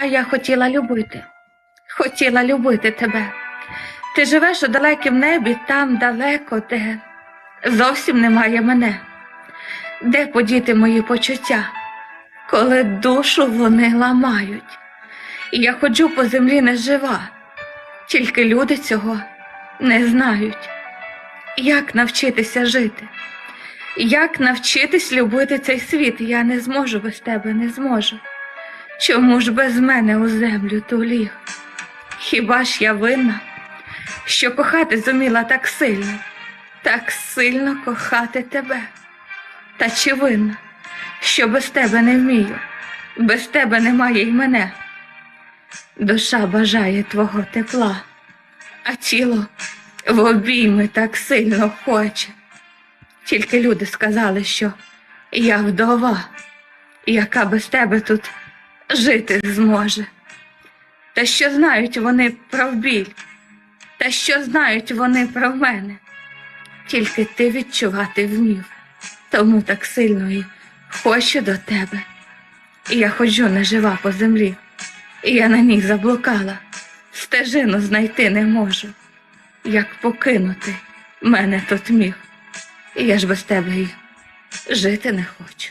А я хотіла любити, хотіла любити тебе. Ти живеш у далекім небі, там далеко, де зовсім немає мене. Де подіти мої почуття, коли душу вони ламають? І я ходжу по землі нежива, тільки люди цього не знають. Як навчитися жити? Як навчитись любити цей світ? Я не зможу без тебе, не зможу. Чому ж без мене у землю туліг? Хіба ж я винна, що кохати зуміла так сильно, так сильно кохати тебе? Та чи винна, що без тебе не вмію, без тебе немає й мене? Душа бажає твого тепла, а тіло в обійми так сильно хоче. Тільки люди сказали, що я вдова, яка без тебе тут жити зможе. Та що знають вони про біль, та що знають вони про мене, тільки ти відчувати вмів, тому так сильно і хочу до тебе. І я ходжу нежива по землі, і я на ній заблукала, стежину знайти не можу, як покинути мене тут міг. І я ж без тебе і жити не хочу.